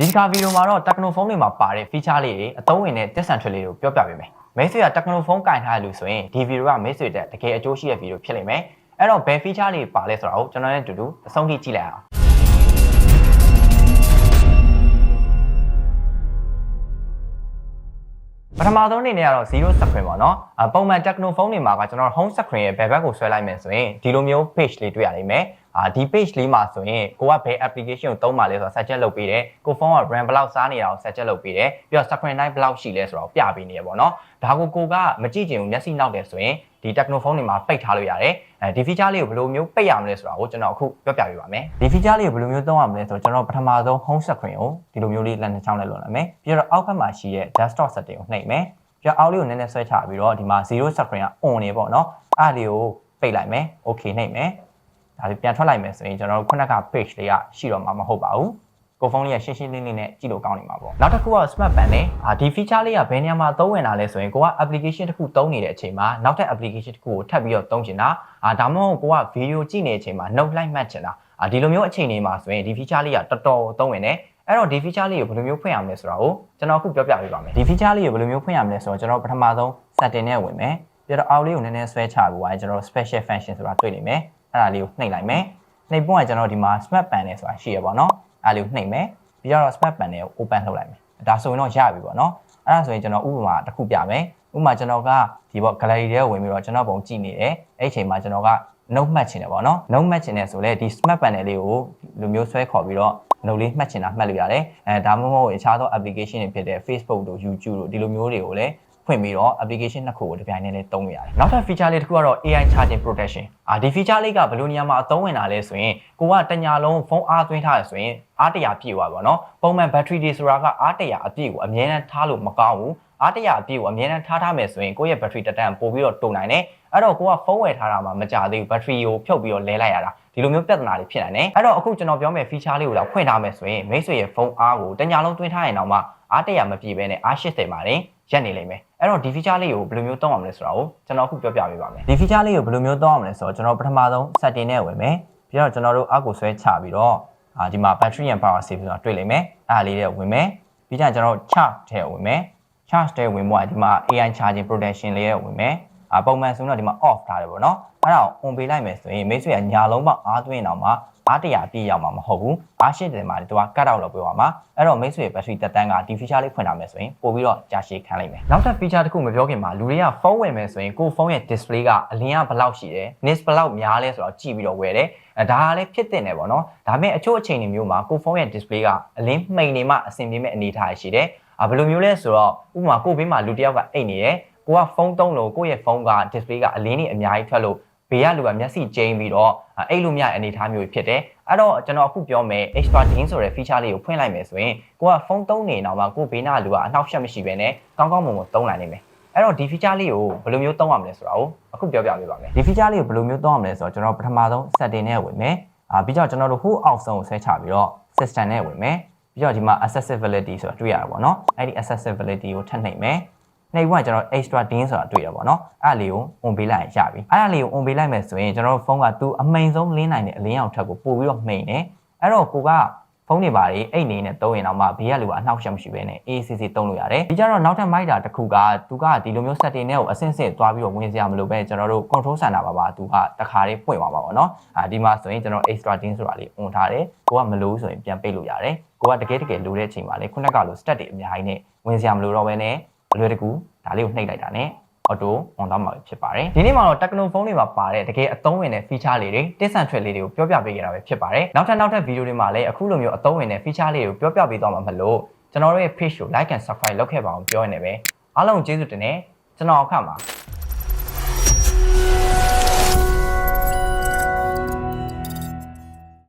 ဒီတစ်ခါဗီဒီယိုမှာတော့ Techno Phone တွေမှာပါတဲ့ feature လေးတွေအသုံးဝင်တဲ့ disadvantage လေးတွေကိုပြောပြပေးမယ်မိတ်ဆွေက Techno Phone ကင်ထားရလို့ဆိုရင်ဒီဗီဒီယိုကမိတ်ဆွေတက်တကယ်အကျိုးရှိတဲ့ဗီဒီယိုဖြစ်လိမ့်မယ်အဲ့တော့ဘယ် feature လေးပါလဲဆိုတာကိုကျွန်တော်နဲ့အတူတူအဆုံးထိကြည့်လိုက်အောင်ပထမဆုံးအနေနဲ့ကတော့ zero screen ပေါ့နော်အပုံမှန် Techno Phone တွေမှာကကျွန်တော် home screen ရဲ့ဘယ်ဘက်ကိုဆွဲလိုက်မယ်ဆိုရင်ဒီလိုမျိုး page လေးတွေ့ရနိုင်မယ် အာဒီ page လေးမှာဆိုရင်ကိုကဘယ် application ကိုသုံးပါလဲဆိုတာ suggest လုပ်ပေးတယ်ကိုဖုန်းက RAM ဘယ်လောက်စားနေတာကို suggest လုပ်ပေးတယ်ပြီးတော့ screen time ဘယ်လောက်ရှိလဲဆိုတာကိုပြပေးနေရပေါ့နော်ဒါကိုကိုကမကြည့်ချင်ဘူးမျက်စိနောက်တယ်ဆိုရင်ဒီ Techno Phone တွေမှာပိတ်ထားလို့ရတယ်အဲဒီ feature လေးကိုဘယ်လိုမျိုးပိတ်ရမလဲဆိုတာကိုကျွန်တော်အခုပြောပြပေးပါမယ်ဒီ feature လေးကိုဘယ်လိုမျိုးသုံးရမလဲဆိုတော့ကျွန်တော်ပထမဆုံး home screen ကိုဒီလိုမျိုးလေးလက်နှစ်ချောင်းနဲ့လွှတ်လိုက်မယ်ပြီးတော့အောက်ဘက်မှာရှိတဲ့ desktop setting ကိုနှိပ်မယ်ပြီးတော့အောက်လေးကိုနည်းနည်းဆွဲချပြီးတော့ဒီမှာ0 screen က on နေပေါ့နော်အဲ့ဒါလေးကိုပိတ်လိုက်မယ် okay နှိပ်မယ် ဒါပြီးပြန်ထွက်လိုက်မယ်ဆိုရင်ကျွန်တော်တို့ခုနက page လေးကရှိတော့မှာမဟုတ်ပါဘူးကိုဖုန်းလေးကရှင်းရှင်းလင်းလင်းနဲ့ကြည့်လို့ကောင်းနေမှာပေါ့နောက်တစ်ခုက smart band နဲ့အာဒီ feature လေးကဘယ်နေရာမှာသုံးဝင်တာလဲဆိုရင်ကိုက application တစ်ခုသုံးနေတဲ့အချိန်မှာနောက်ထပ် application တစ်ခုကိုထပ်ပြီးတော့သုံးချင်တာအာဒါမှမဟုတ်ကိုက video ကြည့်နေတဲ့အချိန်မှာ note လိုက်မှတ်ချင်တာအာဒီလိုမျိုးအချိန်တွေမှာဆိုရင်ဒီ feature လေးကတော်တော်သုံးဝင်တယ်အဲ့တော့ဒီ feature လေးကိုဘယ်လိုမျိုးဖွင့်ရမလဲဆိုတာကိုကျွန်တော်အခုပြောပြပေးပါမယ်ဒီ feature လေးကိုဘယ်လိုမျိုးဖွင့်ရမလဲဆိုတော့ကျွန်တော်ပထမဆုံး setting နဲ့ဝင်မယ်ပြီးတော့အောက်လေးကိုနည်းနည်းဆွဲချပြီးသွားရင်ကျွန်တော် special function ဆိုတာတွေ့နေမယ် အဲ့ဒါလေးကိုနှိပ်လိုက်မယ်နှိပ်ပွင့်ကကျွန်တော်ဒီမှာ smart pen နဲ့ဆိုတာရှိရပါတော့အဲ့ဒါလေးကိုနှိပ်မယ်ပြီးတော့ smart pen နဲ့ open လုပ်လိုက်မယ်ဒါဆိုရင်တော့ရပြီပေါ့နော်အဲ့ဒါဆိုရင်ကျွန်တော်ဥပမာတစ်ခုပြမယ်ဥပမာကျွန်တော်ကဒီပေါ့ gallery ထဲဝင်ပြီးတော့ကျွန်တော်ပုံကြည့်နေတယ်အဲ့အချိန်မှာကျွန်တော်က note မှတ်ချင်တယ်ပေါ့နော် note မှတ်ချင်တယ်ဆိုလဲဒီ smart panel လေးကိုလူမျိုးဆွဲခေါ်ပြီးတော့ note လေးမှတ်ချင်တာမှတ်လို့ရတယ်အဲဒါမှမဟုတ်အခြားသော application တွေဖြစ်တဲ့ Facebook တို့ YouTube တို့ဒီလိုမျိုးတွေကိုလည်း ဖွင့်ပြီးတော့ application နှစ်ခုကိုတစ်ပြိုင်တည်းလေးသုံးလို့ရတယ်နောက်ထပ် feature လေးတစ်ခုကတော့ AI charging protection အာဒီ feature လေးကဘယ်လိုနေရာမှာအသုံးဝင်တာလဲဆိုရင်ကိုကတညာလုံးဖုန်းအားသွင်းထားရဆိုရင်အားတရာပြည့်သွားပါတော့ပုံမှန် battery တွေဆိုတာကအားတရာအပြည့်ကိုအမြဲတမ်းထားလို့မကောင်းဘူးအားတရာအပြည့်ကိုအမြဲတမ်းထားထားမယ်ဆိုရင်ကိုယ့်ရဲ့ battery တက်တန်းပို့ပြီးတော့တုံနိုင်တယ်အဲ့တော့ကိုကဖုန်းဝယ်ထားတာမှမကြသေးဘူး battery ကိုဖြုတ်ပြီးတော့လဲလိုက်ရတာဒီလိုမျိုးပြဿနာတွေဖြစ်နိုင်တယ်အဲ့တော့အခုကျွန်တော်ပြောမယ့် feature လေးကိုတော့ဖွင့်ထားမယ်ဆိုရင်မိတ်ဆွေရဲ့ဖုန်းအားကိုတညာလုံးသွင်းထားရင်တော့မှအားတရာမပြည့်ဘဲနဲ့အား80မှာတင်ရက်နေလိမ့်မယ် အဲ့တော့ဒီ feature လေးကိုဘယ်လိုမျိုးသုံးအောင်လဲဆိုတာကိုကျွန်တော်အခုပြောပြပေးပါမယ်ဒီ feature လေးကိုဘယ်လိုမျိုးသုံးအောင်လဲဆိုတော့ကျွန်တော်ပထမဆုံး setting နဲ့ဝင်မယ်ပြီးတော့ကျွန်တော်တို့အောက်ကိုဆွဲချပြီးတော့အာဒီမှာ battery and power save ဆိုတာတွေ့လိမ့်မယ်အဲ့ဒါလေးတွေဝင်မယ်ပြီးကြရင်ကျွန်တော် charge ထဲဝင်မယ် charge တဲ့ဝင်မှုကဒီမှာ AI charging protection လေးရဲ့ဝင်မယ်အပုံမှန်ဆိုတော့ဒီမှာ off ထားတယ်ပေါ့နော် အဲ့ဒါကို on ပေးလိုက်မယ်ဆိုရင်မိတ်ဆွေကညာလုံးမအားသွင်းအောင်မှာအားတရာပြည့်ရောက်မှာမဟုတ်ဘူးအားရှိတယ်မှာသူက cut out လုပ်ပေးပါမှာအဲ့တော့မိတ်ဆွေ battery တက်တန်းကဒီ feature လေးဖွင့်ထားမယ်ဆိုရင်ပို့ပြီးတော့ကြာရှည်ခံလိုက်မယ်နောက်ထပ် feature တစ်ခုမပြောခင်မှာလူတွေကဖုန်းဝယ်မယ်ဆိုရင်ကိုယ်ဖုန်းရဲ့ display ကအလင်းကဘယ်လောက်ရှိတယ် nits ဘယ်လောက်များလဲဆိုတော့ကြည့်ပြီးတော့ဝယ်တယ်အဲဒါကလည်းဖြစ်တင်တယ်ပေါ့နော်ဒါပေမဲ့အချို့အချိန်တွေမျိုးမှာကိုယ်ဖုန်းရဲ့ display ကအလင်းမှိန်နေမှအဆင်ပြေမဲ့အနေအထားရှိတယ်အာဘယ်လိုမျိုးလဲဆိုတော့ဥပမာကိုဘေးမှာလူတစ်ယောက်ကအိတ်နေတယ်ကိုကဖုန်းသုံးလို့ကိုယ့်ရဲ့ဖုန်းက display ကအလင်းကြီးအများကြီးထွက်လို့ ဘေးကလူကမျက်စိကျိန်းပြီးတော့အိတ်လို့မရတဲ့အနေအထားမျိုးဖြစ်တယ်အဲ့တော့ကျွန်တော်အခုပြောမယ် extra din ဆိုတဲ့ feature လေးကိုဖွင့်လိုက်မယ်ဆိုရင်ကိုကဖုန်းသုံးနေတော့မှကိုဘေးနာလူကအနှောက်အယှက်မရှိဘဲနဲ့ကောင်းကောင်းမွန်မွန်သုံးနိုင်နိုင်မယ်အဲ့တော့ဒီ feature လေးကိုဘယ်လိုမျိုးသုံးရမလဲဆိုတာကိုအခုပြောပြပေးပါမယ်ဒီ feature လေးကိုဘယ်လိုမျိုးသုံးရမလဲဆိုတော့ကျွန်တော်ပထမဆုံး setting နဲ့ဝင်မယ်အာပြီးတော့ကျွန်တော်တို့ဟိုအောက်ဆုံးကိုဆွဲချပြီးတော့ system နဲ့ဝင်မယ်ပြီးတော့ဒီမှာ accessibility ဆိုတာတွေ့ရတာပေါ့နော်အဲ့ဒီ accessibility ကိုထပ်နှိပ်မယ် နှိပ်ဖို့ကကျွန်တော် extra din ဆိုတာတွေ့ရပါတော့။အဲ့ဒါလေးကို on ပေးလိုက်ရင်ရပြီ။အဲ့ဒါလေးကို on ပေးလိုက်မယ်ဆိုရင်ကျွန်တော်တို့ဖုန်းကသူအမိန်ဆုံးလင်းနိုင်တဲ့အလင်းအောင်ထက်ကိုပို့ပြီးတော့မှိန်တယ်။အဲ့တော့ကိုကဖုန်းတွေပါတွေအိတ်နေနဲ့သုံးရင်တော့မှဘေးကလူကအနှောက်အယှက်မရှိဘဲနဲ့ ACC သုံးလို့ရတယ်။ဒီကြတော့နောက်ထပ်မိုက်တာတစ်ခုကသူကဒီလိုမျိုး setting နဲ့ကိုအဆင့်ဆင့်သွားပြီးတော့ဝင်စရာမလိုပဲကျွန်တော်တို့ control center ပါပါသူကတခါလေးပွင့်သွားပါပါတော့။အာဒီမှာဆိုရင်ကျွန်တော် extra din ဆိုတာလေး on ထားတယ်။ကိုကမလို့ဆိုရင်ပြန်ပိတ်လို့ရတယ်။ကိုကတကယ်တကယ်လိုတဲ့အချိန်မှာလေခုနကလို stat တွေအများကြီးနဲ့ဝင်စရာမလိုတော့ဘဲနဲ့ အလွယ်တကူဒါလေးကိုနှိပ်လိုက်တာနဲ့ auto on သွားမှာဖြစ်ပါတယ်ဒီနေ့မှာတော့ Techno phone တွေမှာပါတဲ့တကယ်အသုံးဝင်တဲ့ feature လေးတွေတစ်ဆန်ထွက်လေးတွေကိုပြောပြပေးခဲ့တာပဲဖြစ်ပါတယ်နောက်ထပ်နောက်ထပ်ဗီဒီယိုတွေမှာလည်းအခုလိုမျိုးအသုံးဝင်တဲ့ feature လေးတွေကိုပြောပြပေးသွားမှာမလို့ကျွန်တော်တို့ရဲ့ page ကို like and subscribe လုပ်ခဲ့ပါအောင်ပြောရနေပဲအားလုံးကျေးဇူးတင်နေကျွန်တော်အခါမှာ